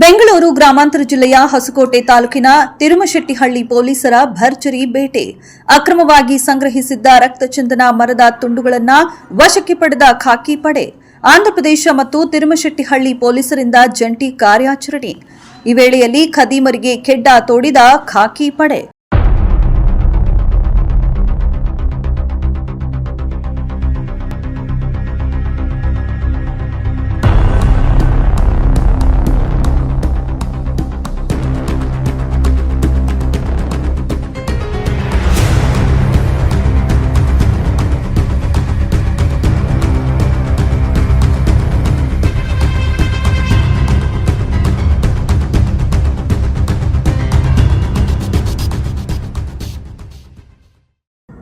ಬೆಂಗಳೂರು ಗ್ರಾಮಾಂತರ ಜಿಲ್ಲೆಯ ಹೊಸಕೋಟೆ ತಾಲೂಕಿನ ತಿರುಮಶೆಟ್ಟಿಹಳ್ಳಿ ಪೊಲೀಸರ ಭರ್ಜರಿ ಬೇಟೆ. ಅಕ್ರಮವಾಗಿ ಸಂಗ್ರಹಿಸಿದ್ದ ರಕ್ತಚಂದನ ಮರದ ತುಂಡುಗಳನ್ನು ವಶಕ್ಕೆ ಪಡೆದ ಖಾಕಿ ಪಡೆ. ಆಂಧ್ರಪ್ರದೇಶ ಮತ್ತು ತಿರುಮಶೆಟ್ಟಿಹಳ್ಳಿ ಪೊಲೀಸರಿಂದ ಜಂಟಿ ಕಾರ್ಯಾಚರಣೆ. ಈ ವೇಳೆಯಲ್ಲಿ ಖದೀಮರಿಗೆ ಖೆಡ್ಡ ತೋಡಿದ ಖಾಕಿ ಪಡೆ.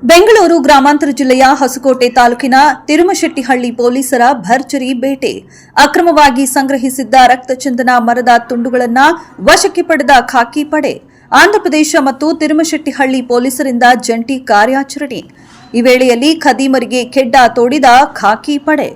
ಬೆಂಗಳೂರು ಗ್ರಾಮಾಂತರ ಜಿಲ್ಲೆಯ ಹೊಸಕೋಟೆ ತಾಲೂಕಿನ ತಿರುಮಶೆಟ್ಟಿಹಳ್ಳಿ ಪೊಲೀಸರ ಭರ್ಜರಿ ಬೇಟೆ. ಅಕ್ರಮವಾಗಿ ಸಂಗ್ರಹಿಸಿದ್ದ ರಕ್ತಚಂದನ ಮರದ ತುಂಡುಗಳನ್ನು ವಶಕ್ಕೆ ಪಡೆದ ಖಾಕಿ ಪಡೆ. ಆಂಧ್ರಪ್ರದೇಶ ಮತ್ತು ತಿರುಮಶೆಟ್ಟಿಹಳ್ಳಿ ಪೊಲೀಸರಿಂದ ಜಂಟಿ ಕಾರ್ಯಾಚರಣೆ. ಈ ವೇಳೆಯಲ್ಲಿ ಖದೀಮರಿಗೆ ಖೆಡ್ಡ ತೋಡಿದ ಖಾಕಿ ಪಡೆ.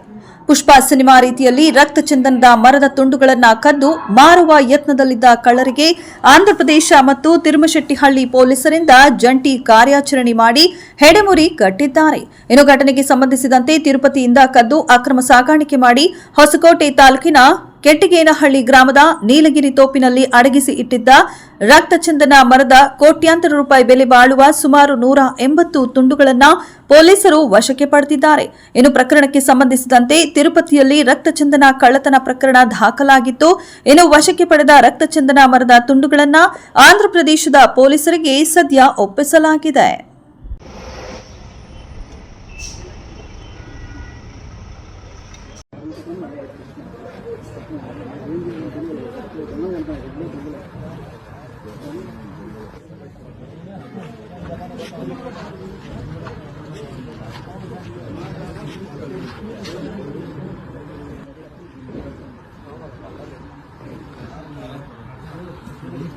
ಪುಷ್ಪ ಸಿನಿಮಾ ರೀತಿಯಲ್ಲಿ ರಕ್ತಚಂದನದ ಮರದ ತುಂಡುಗಳನ್ನು ಕದ್ದು ಮಾರುವ ಯತ್ನದಲ್ಲಿದ್ದ ಕಳ್ಳರಿಗೆ ಆಂಧ್ರಪ್ರದೇಶ ಮತ್ತು ತಿರುಮಶೆಟ್ಟಿಹಳ್ಳಿ ಪೊಲೀಸರಿಂದ ಜಂಟಿ ಕಾರ್ಯಾಚರಣೆ ಮಾಡಿ ಹೆಡೆಮುರಿ ಕಟ್ಟಿದ್ದಾರೆ. ಇನ್ನು ಘಟನೆಗೆ ಸಂಬಂಧಿಸಿದಂತೆ ತಿರುಪತಿಯಿಂದ ಕದ್ದು ಅಕ್ರಮ ಸಾಗಾಣಿಕೆ ಮಾಡಿ ಹೊಸಕೋಟೆ ತಾಲೂಕಿನ ಕೆಟ್ಟಿಗೇನಹಳ್ಳಿ ಗ್ರಾಮದ ನೀಲಗಿರಿ ತೋಪಿನಲ್ಲಿ ಅಡಗಿಸಿ ಇಟ್ಟಿದ್ದ ರಕ್ತಚಂದನ ಮರದ ಕೋಟ್ಯಾಂತರ ರೂಪಾಯಿ ಬೆಲೆ ಬಾಳುವ ಸುಮಾರು ನೂರ ಎಂಬತ್ತು ತುಂಡುಗಳನ್ನು ಪೊಲೀಸರು ವಶಕ್ಕೆ ಪಡೆದಿದ್ದಾರೆ. ಇನ್ನು ಪ್ರಕರಣಕ್ಕೆ ಸಂಬಂಧಿಸಿದಂತೆ ತಿರುಪತಿಯಲ್ಲಿ ರಕ್ತಚಂದನ ಕಳ್ಳತನ ಪ್ರಕರಣ ದಾಖಲಾಗಿತ್ತು. ಇನ್ನು ವಶಕ್ಕೆ ಪಡೆದ ರಕ್ತಚಂದನ ಮರದ ತುಂಡುಗಳನ್ನು ಆಂಧ್ರಪ್ರದೇಶದ ಪೊಲೀಸರಿಗೆ ಸದ್ಯ ಒಪ್ಪಿಸಲಾಗಿದೆ.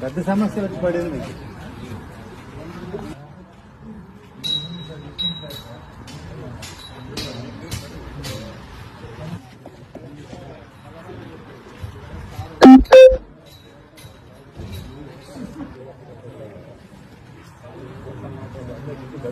పెద్ద సమస్య వచ్చి పడింది.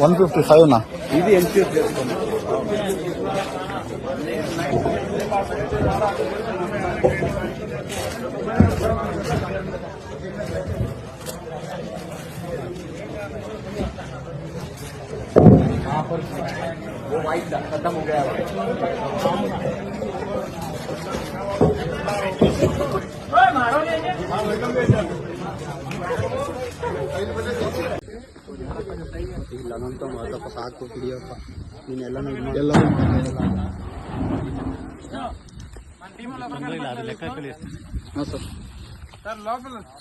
వన్ ఫిఫ్టీ ఫైవ్ నా ఇది ఎన్క్యూర్ చేసుకోండి ಇಲ್ಲಂತ ಮಾತಪ್ಪ ಸಾಕು ಹಿಡಿಯಪ್ಪ. ನೀನೆಲ್ಲ ಎಲ್ಲ ಹಾಂ ಸರ್.